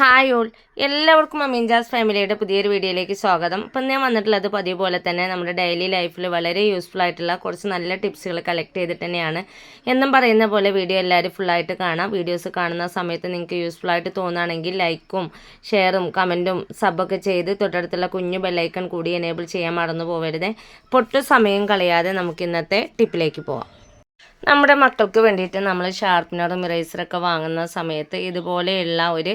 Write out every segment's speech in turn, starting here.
Hi all. എല്ലാവർക്കും അമീൻജാസ് ഫാമിലിയുടെ പുതിയൊരു വീഡിയോയിലേക്ക് സ്വാഗതം. ഇപ്പം ഞാൻ വന്നിട്ടുള്ളത് പതിവ് പോലെ തന്നെ നമ്മുടെ ഡെയിലി ലൈഫിൽ വളരെ യൂസ്ഫുൾ ആയിട്ടുള്ള കുറച്ച് നല്ല ടിപ്സുകൾ കളക്ട് ചെയ്തിട്ട് തന്നെയാണ്. എന്നും പറയുന്ന പോലെ വീഡിയോ എല്ലാവരും ഫുള്ളായിട്ട് കാണാം. വീഡിയോസ് കാണുന്ന സമയത്ത് നിങ്ങൾക്ക് യൂസ്ഫുൾ ആയിട്ട് തോന്നുകയാണെങ്കിൽ ലൈക്കും ഷെയറും കമന്റും സബൊക്കെ ചെയ്ത് തൊട്ടടുത്തുള്ള കുഞ്ഞു ബെല്ലൈക്കൺ കൂടി എനേബിൾ ചെയ്യാൻ മറന്നു പോകരുത് പൊട്ടു സമയം കളയാതെ നമുക്ക് ഇന്നത്തെ ടിപ്പിലേക്ക് പോവാം. നമ്മുടെ മക്കൾക്ക് വേണ്ടിയിട്ട് നമ്മൾ ഷാർപ്പിനറും ഇറേസറൊക്കെ വാങ്ങുന്ന സമയത്ത് ഇതുപോലെയുള്ള ഒരു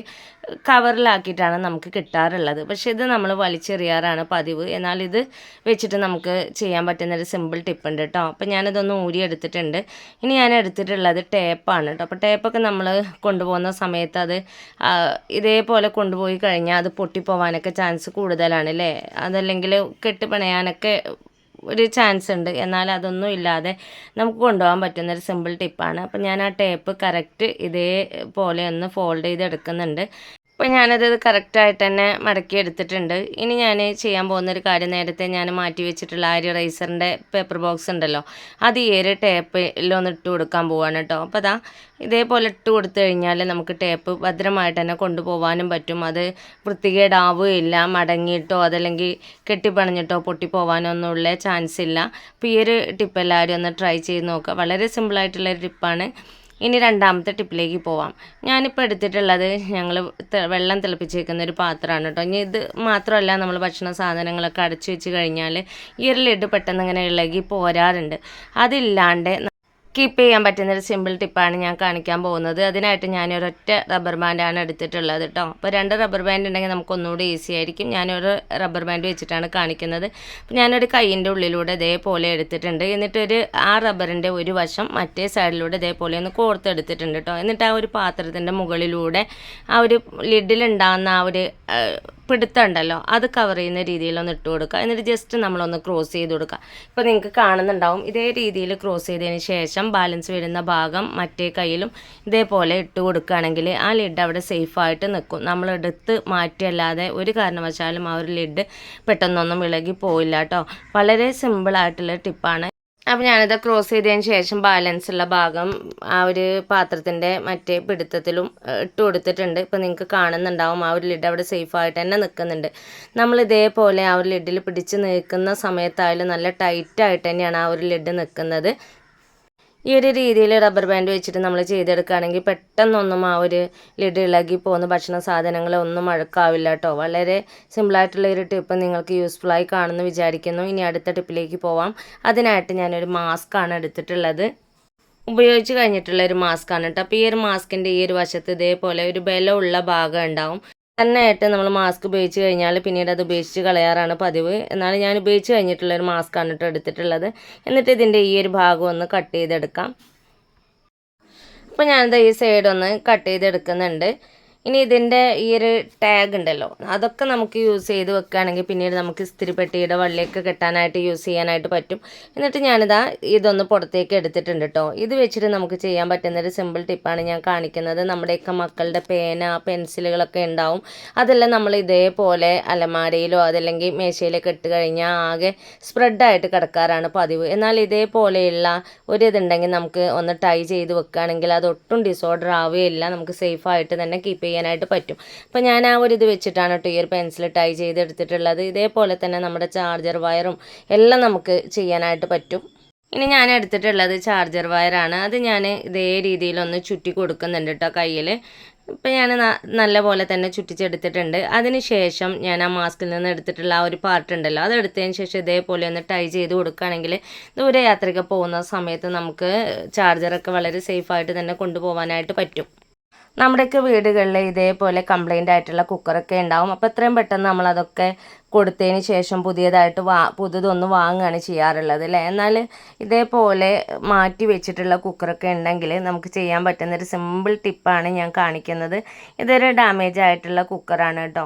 കവറിലാക്കിയിട്ടാണ് നമുക്ക് കിട്ടാറുള്ളത്. പക്ഷേ ഇത് നമ്മൾ വലിച്ചെറിയാറാണ് പതിവ്. എന്നാൽ ഇത് വെച്ചിട്ട് നമുക്ക് ചെയ്യാൻ പറ്റുന്ന ഒരു സിമ്പിൾ ടിപ്പ് ഉണ്ട് കേട്ടോ അപ്പോൾ ഞാനിതൊന്ന് ഊരി എടുത്തിട്ടുണ്ട്. ഇനി ഞാൻ എടുത്തിട്ടുള്ളത് ടേപ്പാണ് കേട്ടോ അപ്പോൾ ടേപ്പൊക്കെ നമ്മൾ കൊണ്ടുപോകുന്ന സമയത്ത് അത് ഇതേപോലെ കൊണ്ടുപോയി കഴിഞ്ഞാൽ അത് പൊട്ടിപ്പോവാനൊക്കെ ചാൻസ് കൂടുതലാണ് അല്ലേ അതല്ലെങ്കിൽ കെട്ടിപ്പണയാനൊക്കെ ഒരു ചാൻസ് ഉണ്ട്. എന്നാൽ അതൊന്നും ഇല്ലാതെ നമുക്ക് കൊണ്ടുപോകാൻ പറ്റുന്ന ഒരു സിമ്പിൾ ടിപ്പാണ് അപ്പം ഞാൻ ആ ടേപ്പ് കറക്റ്റ് ഇതേപോലെ ഒന്ന് ഫോൾഡ് ചെയ്ത് എടുക്കുന്നുണ്ട് അപ്പോൾ ഞാനത് കറക്റ്റായിട്ട് തന്നെ മടക്കി എടുത്തിട്ടുണ്ട്. ഇനി ഞാൻ ചെയ്യാൻ പോകുന്നൊരു കാര്യം നേരത്തെ ഞാൻ മാറ്റി വെച്ചിട്ടുള്ള ആ ഒരു റൈസറിന്റെ പേപ്പർ ബോക്സ് ഉണ്ടല്ലോ അത് ഈ ഒരു ടേപ്പിലൊന്ന് ഇട്ട് കൊടുക്കാൻ പോവാണ് കേട്ടോ അപ്പോൾ അതാ ഇതേപോലെ ഇട്ട് കൊടുത്തു കഴിഞ്ഞാൽ നമുക്ക് ടേപ്പ് ഭദ്രമായിട്ട് തന്നെ കൊണ്ടുപോകാനും പറ്റും. അത് വൃത്തികേടാവുകയില്ല മടങ്ങിയിട്ടോ അതല്ലെങ്കിൽ കെട്ടിപ്പണഞ്ഞിട്ടോ പൊട്ടിപ്പോവാനോ ഒന്നുമുള്ള ചാൻസ് ഇല്ല. അപ്പോൾ ഈ ഒരു ടിപ്പ് എല്ലാവരും ഒന്ന് ട്രൈ ചെയ്ത് നോക്കുക വളരെ സിമ്പിളായിട്ടുള്ള ഒരു ടിപ്പാണ് ഇനി രണ്ടാമത്തെ ടിപ്പിലേക്ക് പോവാം. ഞാനിപ്പോൾ എടുത്തിട്ടുള്ളത് ഞങ്ങൾ വെള്ളം തിളപ്പിച്ചേക്കുന്ന ഒരു പാത്രമാണ് കേട്ടോ ഇനി ഇത് മാത്രമല്ല നമ്മൾ ഭക്ഷണ സാധനങ്ങളൊക്കെ അടച്ചു വെച്ച് കഴിഞ്ഞാൽ ഈ ലഡ് പെട്ടെന്ന് ഇങ്ങനെ ഇളകി പോരാറുണ്ട്. അതില്ലാണ്ട് കീപ്പ് ചെയ്യാൻ പറ്റുന്ന ഒരു സിമ്പിൾ ടിപ്പാണ് ഞാൻ കാണിക്കാൻ പോകുന്നത്. അതിനായിട്ട് ഞാൻ ഒരൊറ്റ റബ്ബർ ബാൻഡാണ് എടുത്തിട്ടുള്ളത് കേട്ടോ അപ്പോൾ രണ്ട് റബ്ബർ ബാൻഡ് ഉണ്ടെങ്കിൽ നമുക്ക് ഒന്നുകൂടി ഈസി ആയിരിക്കും. ഞാനൊരു റബ്ബർ ബാൻഡ് വെച്ചിട്ടാണ് കാണിക്കുന്നത്. അപ്പോൾ ഞാനൊരു കൈയിന്റെ ഉള്ളിലൂടെ ഇതേപോലെ എടുത്തിട്ടുണ്ട്. എന്നിട്ടൊരു ആ റബ്ബറിന്റെ ഒരു വശം മറ്റേ സൈഡിലൂടെ ഇതേപോലെ ഒന്ന് കോർത്തെടുത്തിട്ടുണ്ട് കേട്ടോ എന്നിട്ട് ആ ഒരു പാത്രത്തിന്റെ മുകളിലൂടെ ആ ഒരു ലിഡിലുണ്ടാകുന്ന ആ ഒരു ആ, പിടുത്തം ഉണ്ടല്ലോ അത് കവർ ചെയ്യുന്ന രീതിയിലൊന്ന് ഇട്ട് കൊടുക്കുക. എന്നിട്ട് ജസ്റ്റ് നമ്മളൊന്ന് ക്രോസ് ചെയ്ത് കൊടുക്കുക. ഇപ്പോൾ നിങ്ങൾക്ക് കാണുന്നുണ്ടാവും ഇതേ രീതിയിൽ ക്രോസ് ചെയ്തതിന് ശേഷം ബാലൻസ് വരുന്ന ഭാഗം മറ്റേ കയ്യിലും ഇതേപോലെ ഇട്ട് കൊടുക്കുകയാണെങ്കിൽ ആ ലിഡ് അവിടെ സേഫായിട്ട് നിൽക്കും. നമ്മൾ എടുത്ത് മാറ്റിയല്ലാതെ ഒരു കാരണവശാലും ആ ഒരു ലിഡ് പെട്ടെന്നൊന്നും ഇളകി പോയില്ല കേട്ടോ. വളരെ സിമ്പിളായിട്ടുള്ള ടിപ്പാണ് അപ്പോൾ ഞാനിത് ക്രോസ് ചെയ്തതിന് ശേഷം ബാലൻസ് ഉള്ള ഭാഗം ആ ഒരു പാത്രത്തിന്റെ മറ്റേ പിടുത്തത്തിലും ഇട്ട് കൊടുത്തിട്ടുണ്ട്. ഇപ്പോൾ നിങ്ങൾക്ക് കാണുന്നുണ്ടാവും ആ ഒരു ലിഡ് അവിടെ സേഫായിട്ട് തന്നെ നിൽക്കുന്നുണ്ട് നമ്മൾ ഇതേപോലെ ആ ഒരു ലിഡിൽ പിടിച്ച് നിൽക്കുന്ന സമയത്തായാലും നല്ല ടൈറ്റായിട്ട് തന്നെയാണ് ആ ഒരു ലിഡ് നിൽക്കുന്നത് ഈ ഒരു രീതിയിൽ റബ്ബർ ബാൻഡ് വെച്ചിട്ട് നമ്മൾ ചെയ്തെടുക്കുകയാണെങ്കിൽ പെട്ടെന്നൊന്നും ആ ഒരു ലിഡ് ഇളകി പോകുന്ന ഭക്ഷണ സാധനങ്ങൾ ഒന്നും അഴുക്കാവില്ല കേട്ടോ വളരെ സിമ്പിളായിട്ടുള്ള ഒരു ടിപ്പ് നിങ്ങൾക്ക് യൂസ്ഫുള്ളായി കാണുമെന്ന് വിചാരിക്കുന്നു. ഇനി അടുത്ത ടിപ്പിലേക്ക് പോവാം. അതിനായിട്ട് ഞാനൊരു ആണ് എടുത്തിട്ടുള്ളത്. ഉപയോഗിച്ച് കഴിഞ്ഞിട്ടുള്ള ഒരു മാസ്ക് ആണ് കേട്ടോ. അപ്പോൾ ഈ ഒരു മാസ്കിന്റെ ഈ ഒരു വശത്ത് ഇതേപോലെ ഒരു ബലമുള്ള ഭാഗം ഉണ്ടാവും. തന്നെയായിട്ട് നമ്മൾ മാസ്ക് ഉപയോഗിച്ച് കഴിഞ്ഞാൽ പിന്നീട് അത് ഉപയോഗിച്ച് കളയാറാണ് പതിവ്. എന്നാൽ ഞാൻ ഉപയോഗിച്ച് കഴിഞ്ഞിട്ടുള്ള ഒരു മാസ്ക് ആണ് കേട്ടോ എടുത്തിട്ടുള്ളത്. എന്നിട്ട് ഇതിന്റെ ഈ ഒരു ഭാഗം ഒന്ന് കട്ട് ചെയ്തെടുക്കാം. അപ്പോൾ ഞാനിത് ഈ സൈഡ് ഒന്ന് കട്ട് ചെയ്തെടുക്കുന്നുണ്ട്. ഇനി ഇതിന്റെ ഈ ഒരു ടാഗ് ഉണ്ടല്ലോ. അതൊക്കെ നമുക്ക് യൂസ് ചെയ്ത് വെക്കുകയാണെങ്കിൽ പിന്നീട് നമുക്ക് ഇസ്തിരിപ്പെട്ടിയുടെ വള്ളിയൊക്കെ കെട്ടാനായിട്ട് യൂസ് ചെയ്യാനായിട്ട് പറ്റും. എന്നിട്ട് ഞാനിതാ ഇതൊന്ന് പുറത്തേക്ക് എടുത്തിട്ടുണ്ട് കേട്ടോ ഇത് വെച്ചിട്ട് നമുക്ക് ചെയ്യാൻ പറ്റുന്ന ഒരു സിമ്പിൾ ടിപ്പാണ് ഞാൻ കാണിക്കുന്നത്. നമ്മുടെയൊക്കെ മക്കളുടെ പേന പെൻസിലുകളൊക്കെ ഉണ്ടാവും. അതെല്ലാം നമ്മൾ ഇതേപോലെ അലമാരയിലോ അതല്ലെങ്കിൽ മേശയിലൊക്കെ ഇട്ട് കഴിഞ്ഞാൽ ആകെ സ്പ്രെഡായിട്ട് കിടക്കാറാണ് പതിവ്. എന്നാൽ ഇതേപോലെയുള്ള ഒരു ഇതുണ്ടെങ്കിൽ നമുക്ക് ഒന്ന് ടൈ ചെയ്ത് വെക്കുകയാണെങ്കിൽ അത് ഒട്ടും ഡിസോർഡർ ആവുകയില്ല. നമുക്ക് സേഫായിട്ട് തന്നെ കീപ്പ് ചെയ്യാനായിട്ട് പറ്റും. അപ്പോൾ ഞാൻ ആ ഒരു ഇത് വെച്ചിട്ടാണ് കേട്ടോ ഈ ഒരു പെൻസിൽ ടൈ ചെയ്തെടുത്തിട്ടുള്ളത്. ഇതേപോലെ തന്നെ നമ്മുടെ ചാർജർ വയറും എല്ലാം നമുക്ക് ചെയ്യാനായിട്ട് പറ്റും. ഇനി ഞാൻ എടുത്തിട്ടുള്ളത് ചാർജർ വയറാണ്. അത് ഞാൻ ഇതേ രീതിയിലൊന്ന് ചുറ്റി കൊടുക്കുന്നുണ്ട് കേട്ടോ കയ്യിൽ ഇപ്പം ഞാൻ നല്ല പോലെ തന്നെ ചുറ്റിച്ചെടുത്തിട്ടുണ്ട്. അതിന് ശേഷം ഞാൻ ആ മാസ്കിൽ നിന്ന് എടുത്തിട്ടുള്ള ആ ഒരു പാർട്ട് ഉണ്ടല്ലോ അത് എടുത്തതിന് ശേഷം ഇതേപോലെ ഒന്ന് ടൈ ചെയ്ത് കൊടുക്കുകയാണെങ്കിൽ ദൂരെ യാത്രയ്ക്ക് പോകുന്ന സമയത്ത് നമുക്ക് ചാർജറൊക്കെ വളരെ സേഫായിട്ട് തന്നെ കൊണ്ടുപോകാനായിട്ട് പറ്റും. നമ്മുടെയൊക്കെ വീടുകളിൽ ഇതേപോലെ കംപ്ലൈന്റ് ആയിട്ടുള്ള കുക്കറൊക്കെ ഉണ്ടാവും. അപ്പോൾ എത്രയും പെട്ടെന്ന് നമ്മളതൊക്കെ കൊടുത്തതിന് ശേഷം പുതിയതായിട്ട് വാ പുതിയതൊന്നും വാങ്ങുകയാണ് ചെയ്യാറുള്ളത് അല്ലേ? എന്നാൽ ഇതേപോലെ മാറ്റി വെച്ചിട്ടുള്ള കുക്കറൊക്കെ ഉണ്ടെങ്കിൽ നമുക്ക് ചെയ്യാൻ പറ്റുന്നൊരു സിമ്പിൾ ടിപ്പാണ് ഞാൻ കാണിക്കുന്നത്. ഇതൊരു ഡാമേജ് ആയിട്ടുള്ള കുക്കറാണ് കേട്ടോ.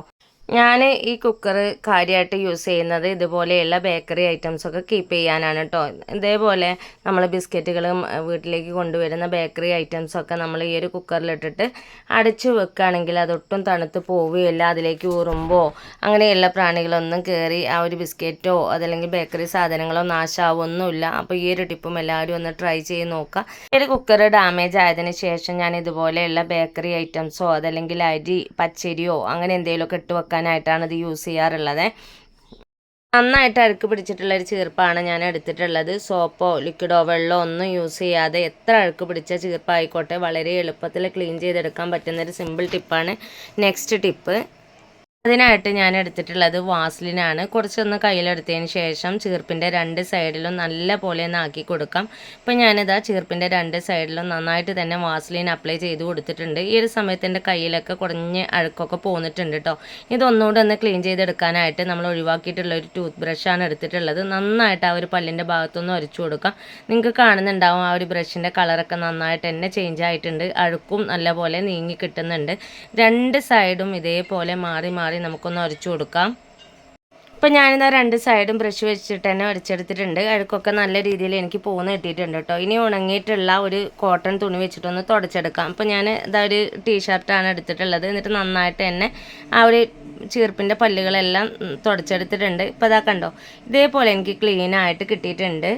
ഞാൻ ഈ കുക്കർ കാര്യമായിട്ട് യൂസ് ചെയ്യുന്നത് ഇതുപോലെയുള്ള ബേക്കറി ഐറ്റംസൊക്കെ കീപ്പ് ചെയ്യാനാണ് കേട്ടോ ഇതേപോലെ നമ്മൾ ബിസ്ക്കറ്റുകൾ വീട്ടിലേക്ക് കൊണ്ടുവരുന്ന ബേക്കറി ഐറ്റംസൊക്കെ നമ്മൾ ഈ ഒരു കുക്കറിലിട്ടിട്ട് അടച്ച് വെക്കുകയാണെങ്കിൽ അതൊട്ടും തണുത്ത് പോവുകയില്ല. അതിലേക്ക് ഊറുമ്പോൾ അങ്ങനെയുള്ള പ്രാണികളൊന്നും കയറി ആ ഒരു ബിസ്ക്കറ്റോ അതല്ലെങ്കിൽ ബേക്കറി സാധനങ്ങളോ നാശാവൊന്നുമില്ല. അപ്പോൾ ഈ ഒരു ടിപ്പും എല്ലാവരും ഒന്ന് ട്രൈ ചെയ്ത് നോക്കുക ഒരു കുക്കർ ഡാമേജ് ആയതിന് ശേഷം ഞാൻ ഇതുപോലെയുള്ള ബേക്കറി ഐറ്റംസോ അതല്ലെങ്കിൽ അരി പച്ചരിയോ അങ്ങനെ എന്തെങ്കിലുമൊക്കെ ഇട്ട് വെക്കാൻ വെക്കാനായിട്ടാണ് ഇത് യൂസ് ചെയ്യാറുള്ളത്. നന്നായിട്ട് അഴുക്ക് പിടിച്ചിട്ടുള്ള ഒരു ചീർപ്പാണ് ഞാൻ എടുത്തിട്ടുള്ളത്. സോപ്പോ ലിക്വിഡോ വെള്ളമോ ഒന്നും യൂസ് ചെയ്യാതെ എത്ര അഴുക്ക് പിടിച്ച ചീർപ്പായിക്കോട്ടെ വളരെ എളുപ്പത്തിൽ ക്ലീൻ ചെയ്തെടുക്കാൻ പറ്റുന്ന ഒരു സിമ്പിൾ ടിപ്പാണ് നെക്സ്റ്റ് ടിപ്പ് അതിനായിട്ട് ഞാൻ എടുത്തിട്ടുള്ളത് വാസ്ലിനാണ്. കുറച്ചൊന്ന് കയ്യിലെടുത്തതിന് ശേഷം ചീർപ്പിന്റെ രണ്ട് സൈഡിലും നല്ല പോലെ ഒന്ന് ആക്കി കൊടുക്കാം. ഇപ്പം ഞാനിതാ ചീർപ്പിന്റെ രണ്ട് സൈഡിലും നന്നായിട്ട് തന്നെ വാസ്ലിൻ അപ്ലൈ ചെയ്ത് കൊടുത്തിട്ടുണ്ട്. ഈ ഒരു സമയത്ത് എന്റെ കയ്യിലൊക്കെ കുറഞ്ഞ് അഴുക്കൊക്കെ പോന്നിട്ടുണ്ട് കേട്ടോ ഇതൊന്നുകൂടെ ഒന്ന് ക്ലീൻ ചെയ്തെടുക്കാനായിട്ട് നമ്മൾ ഒഴിവാക്കിയിട്ടുള്ള ഒരു ടൂത്ത് ബ്രഷാണ് എടുത്തിട്ടുള്ളത്. നന്നായിട്ട് ആ ഒരു പല്ലിന്റെ ഭാഗത്തൊന്ന് ഒരച്ചു കൊടുക്കാം. നിങ്ങൾക്ക് കാണുന്നുണ്ടാവും ആ ഒരു ബ്രഷിന്റെ കളറൊക്കെ നന്നായിട്ട് തന്നെ ചേഞ്ച് ആയിട്ടുണ്ട്. അഴുക്കും നല്ലപോലെ നീങ്ങി കിട്ടുന്നുണ്ട്. രണ്ട് സൈഡും ഇതേപോലെ മാറി മാറി നമുക്കൊന്ന് ഉരച്ചു കൊടുക്കാം. ഇപ്പം ഞാനിതാ രണ്ട് സൈഡും ബ്രഷ് വെച്ചിട്ട് തന്നെ ഉരച്ചെടുത്തിട്ടുണ്ട് അഴുക്കൊക്കെ നല്ല രീതിയിൽ എനിക്ക് പോകുന്ന കിട്ടിയിട്ടുണ്ട് കേട്ടോ. ഇനി ഉണങ്ങിയിട്ടുള്ള ഒരു കോട്ടൺ തുണി വെച്ചിട്ടൊന്ന് തുടച്ചെടുക്കാം. അപ്പം ഞാൻ ഇതാ ഒരു ടീഷർട്ടാണ് എടുത്തിട്ടുള്ളത്. എന്നിട്ട് നന്നായിട്ട് തന്നെ ആ ഒരു ചീർപ്പിന്റെ പല്ലുകളെല്ലാം തുടച്ചെടുത്തിട്ടുണ്ട്. ഇപ്പം ഇതാ കണ്ടോ? ഇതേപോലെ എനിക്ക് ക്ലീനായിട്ട് കിട്ടിയിട്ടുണ്ട്.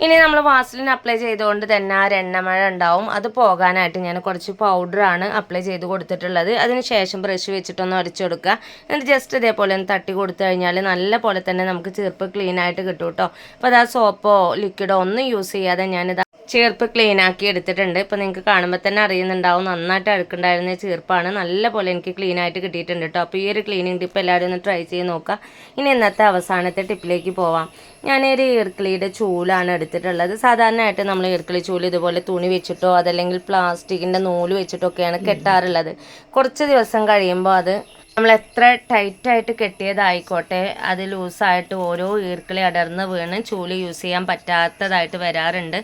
ഇനി നമ്മൾ വാസലിൻ അപ്ലൈ ചെയ്തുകൊണ്ട് തന്നെ ആ എണ്ണമഴ ഉണ്ടാവും. അത് പോകാനായിട്ട് ഞാൻ കുറച്ച് പൗഡറാണ് അപ്ലൈ ചെയ്ത് കൊടുത്തിട്ടുള്ളത്. അതിന് ശേഷം ബ്രഷ് വെച്ചിട്ടൊന്ന് അടിച്ചു കൊടുക്കുക. എന്നിട്ട് ജസ്റ്റ് ഇതേപോലെ ഒന്ന് തട്ടി കൊടുത്തു കഴിഞ്ഞാൽ നല്ല പോലെ തന്നെ നമുക്ക് ചീർപ്പ് ക്ലീൻ ആയിട്ട് കിട്ടും കേട്ടോ അപ്പോൾ അത് ആ സോപ്പോ ലിക്വിഡോ ഒന്നും യൂസ് ചെയ്യാതെ ഞാനിതാ ചീർപ്പ് ക്ലീൻ ആക്കി എടുത്തിട്ടുണ്ട്. ഇപ്പോൾ നിങ്ങൾക്ക് കാണുമ്പോൾ തന്നെ അറിയുന്നുണ്ടാവും. നന്നായിട്ട് അഴുക്കുണ്ടായിരുന്ന ചേർപ്പാണ്. നല്ല പോലെ എനിക്ക് ക്ലീൻ ആയിട്ട് കിട്ടിയിട്ടുണ്ട് കേട്ടോ അപ്പോൾ ഈ ഒരു ക്ലീനിങ് ടിപ്പ് എല്ലാവരും ഒന്ന് ട്രൈ ചെയ്ത് നോക്കുക ഇനി ഇന്നത്തെ അവസാനത്തെ ടിപ്പിലേക്ക് പോവാം. ഞാൻ ഞാനൊരു ഈർക്കിളിയുടെ ചൂലാണ് എടുത്തിട്ടുള്ളത്. സാധാരണയായിട്ട് നമ്മൾ ഈർക്കിളി ചൂൽ ഇതുപോലെ തുണി വെച്ചിട്ടോ അതല്ലെങ്കിൽ പ്ലാസ്റ്റിക്കിന്റെ നൂൽ വെച്ചിട്ടോ ഒക്കെയാണ് കെട്ടാറുള്ളത്. കുറച്ച് ദിവസം കഴിയുമ്പോൾ അത് നമ്മൾ എത്ര ടൈറ്റായിട്ട് കെട്ടിയതായിക്കോട്ടെ അത് ലൂസായിട്ട് ഓരോ ഈർക്കിളി അടർന്ന് വീണ് ചൂൽ യൂസ് ചെയ്യാൻ പറ്റാത്തതായിട്ട് വരാറുണ്ട്.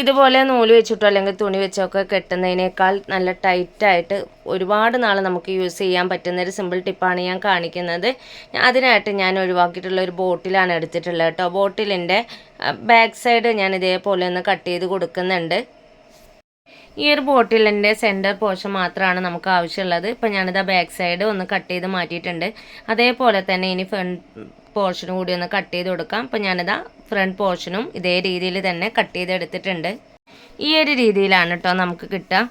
ഇതുപോലെ നൂൽ വെച്ചിട്ടോ അല്ലെങ്കിൽ തുണി വെച്ചൊക്കെ കെട്ടുന്നതിനേക്കാൾ നല്ല ടൈറ്റായിട്ട് ഒരുപാട് നാൾ നമുക്ക് യൂസ് ചെയ്യാൻ പറ്റുന്ന ഒരു സിമ്പിൾ ടിപ്പാണ് ഞാൻ കാണിക്കുന്നത്. അതിനായിട്ട് ഞാൻ ഒഴിവാക്കിയിട്ടുള്ള ഒരു ബോട്ടിലാണ് എടുത്തിട്ടുള്ളത് കേട്ടോ. ബോട്ടിലിന്റെ ബാക്ക് സൈഡ് ഞാൻ ഇതേപോലെ ഒന്ന് കട്ട് ചെയ്ത് കൊടുക്കുന്നുണ്ട്. ഈ ഒരു ബോട്ടിലിന്റെ സെന്റർ പോർഷൻ മാത്രമാണ് നമുക്ക് ആവശ്യമുള്ളത്. ഇപ്പം ഞാനിത് ബാക്ക് സൈഡ് ഒന്ന് കട്ട് ചെയ്ത് മാറ്റിയിട്ടുണ്ട്. അതേപോലെ തന്നെ ഇനി ഫ്രണ്ട് പോർഷനും കൂടി ഒന്ന് കട്ട് ചെയ്ത് കൊടുക്കാം. അപ്പം ഞാനിതാ ഫ്രണ്ട് പോർഷനും ഇതേ രീതിയിൽ തന്നെ കട്ട് ചെയ്തെടുത്തിട്ടുണ്ട് ഈ ഒരു രീതിയിലാണ് കേട്ടോ നമുക്ക് കിട്ടുക.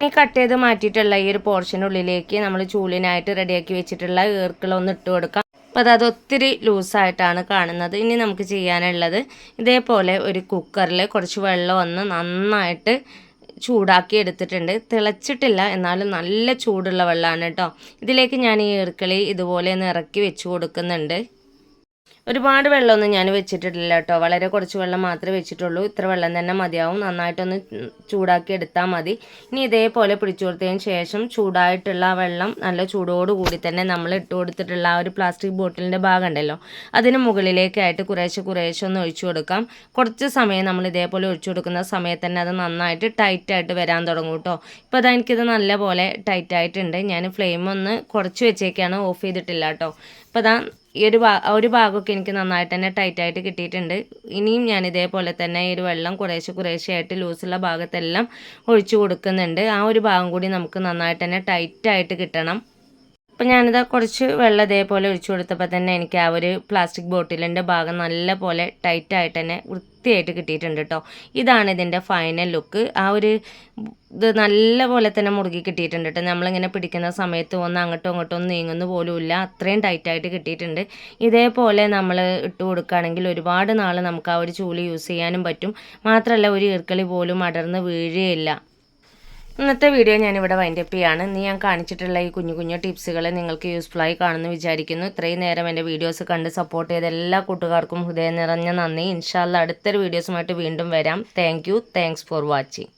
ഈ കട്ട് ചെയ്ത് മാറ്റിയിട്ടുള്ള ഈ ഒരു പോർഷനുള്ളിലേക്ക് നമ്മൾ ചൂലിനായിട്ട് റെഡിയാക്കി വെച്ചിട്ടുള്ള ഈർക്കിളൊന്ന് ഇട്ട് കൊടുക്കാം. അപ്പോൾ അത് ഒത്തിരി ലൂസായിട്ടാണ് കാണുന്നത്. ഇനി നമുക്ക് ചെയ്യാനുള്ളത് ഇതേപോലെ ഒരു കുക്കറിൽ കുറച്ച് വെള്ളം ഒന്ന് നന്നായിട്ട് ചൂടാക്കി എടുത്തിട്ടുണ്ട്. തിളച്ചിട്ടില്ല എന്നാലും നല്ല ചൂടുള്ള വെള്ളമാണ് കേട്ടോ. ഇതിലേക്ക് ഞാൻ ഈ ഈർക്കളി ഇതുപോലെ ഒന്ന് ഇറക്കി വെച്ച് കൊടുക്കുന്നുണ്ട്. ഒരുപാട് വെള്ളമൊന്നും ഞാൻ വെച്ചിട്ടില്ല കേട്ടോ. വളരെ കുറച്ച് വെള്ളം മാത്രമേ വെച്ചിട്ടുള്ളൂ. ഇത്ര വെള്ളം തന്നെ മതിയാവും. നന്നായിട്ടൊന്ന് ചൂടാക്കി എടുത്താൽ മതി. ഇനി ഇതേപോലെ പിടിച്ചു കൊടുത്തതിന് ശേഷം ചൂടായിട്ടുള്ള ആ വെള്ളം നല്ല ചൂടോടുകൂടി തന്നെ നമ്മൾ ഇട്ട് കൊടുത്തിട്ടുള്ള ആ ഒരു പ്ലാസ്റ്റിക് ബോട്ടിലിന്റെ ഭാഗം ഉണ്ടല്ലോ അതിന് മുകളിലേക്കായിട്ട് കുറേശ്ശെ കുറേശ്ശെ ഒന്ന് ഒഴിച്ചു കൊടുക്കാം. കുറച്ച് സമയം നമ്മൾ ഇതേപോലെ ഒഴിച്ചു കൊടുക്കുന്ന സമയത്ത് തന്നെ അത് നന്നായിട്ട് ടൈറ്റായിട്ട് വരാൻ തുടങ്ങും കേട്ടോ. ഇപ്പോൾ അതാ എനിക്കിത് നല്ല പോലെ ടൈറ്റായിട്ടുണ്ട് ഞാൻ ഫ്ലെയിം ഒന്ന് കുറച്ച് വെച്ചേക്കാണ് ഓഫ് ചെയ്തിട്ടില്ല കേട്ടോ. അപ്പോൾ അതാ ഈ ഒരു ഭാ ഒരു ഭാഗമൊക്കെ എനിക്ക് നന്നായിട്ട് തന്നെ ടൈറ്റായിട്ട് കിട്ടിയിട്ടുണ്ട്. ഇനിയും ഞാൻ ഇതേപോലെ തന്നെ ഈ ഒരു വെള്ളം കുറേശ്ശെ കുറേശ്ശെയായിട്ട് ലൂസുള്ള ഭാഗത്തെല്ലാം ഒഴിച്ചു കൊടുക്കുന്നുണ്ട്. ആ ഒരു ഭാഗം കൂടി നമുക്ക് നന്നായിട്ട് തന്നെ ടൈറ്റായിട്ട് കിട്ടണം. അപ്പം ഞാനിത് കുറച്ച് വെള്ളം ഇതേപോലെ ഒഴിച്ചു കൊടുത്തപ്പോൾ തന്നെ എനിക്ക് ആ ഒരു പ്ലാസ്റ്റിക് ബോട്ടിലിന്റെ ഭാഗം നല്ല പോലെ ടൈറ്റായിട്ട് തന്നെ വൃത്തിയായിട്ട് കിട്ടിയിട്ടുണ്ട് കേട്ടോ ഇതാണ് ഇതിന്റെ ഫൈനൽ ലുക്ക് ആ ഒരു ഇത് നല്ല പോലെ തന്നെ മുറുകി കിട്ടിയിട്ടുണ്ട് കേട്ടോ നമ്മളിങ്ങനെ പിടിക്കുന്ന സമയത്ത് ഒന്ന് അങ്ങോട്ടും ഇങ്ങോട്ടും ഒന്നും നീങ്ങുന്നു പോലും ഇല്ല. അത്രയും ടൈറ്റായിട്ട് കിട്ടിയിട്ടുണ്ട്. ഇതേപോലെ നമ്മൾ ഇട്ട് കൊടുക്കുകയാണെങ്കിൽ ഒരുപാട് നാൾ നമുക്ക് ആ ഒരു ചൂൽ യൂസ് ചെയ്യാനും പറ്റും. മാത്രമല്ല ഒരു ഈർക്കളി പോലും അടർന്ന് വീഴുകയില്ല. ഇന്നത്തെ വീഡിയോ ഞാനിവിടെ വൈൻഡപ്പ് ചെയ്യാണ്. ഇന്ന് ഞാൻ കാണിച്ചിട്ടുള്ള ഈ കുഞ്ഞു കുഞ്ഞു ടിപ്സുകൾ നിങ്ങൾക്ക് യൂസ്ഫുള്ളായി കാണുമെന്ന് വിചാരിക്കുന്നു. ഇത്രയും നേരം എന്റെ വീഡിയോസ് കണ്ട് സപ്പോർട്ട് ചെയ്ത എല്ലാ കൂട്ടുകാർക്കും ഹൃദയം നിറഞ്ഞ നന്ദി. ഇൻഷാല്ല അടുത്തൊരു വീഡിയോസുമായിട്ട് വീണ്ടും വരാം. Thank you thanks for watching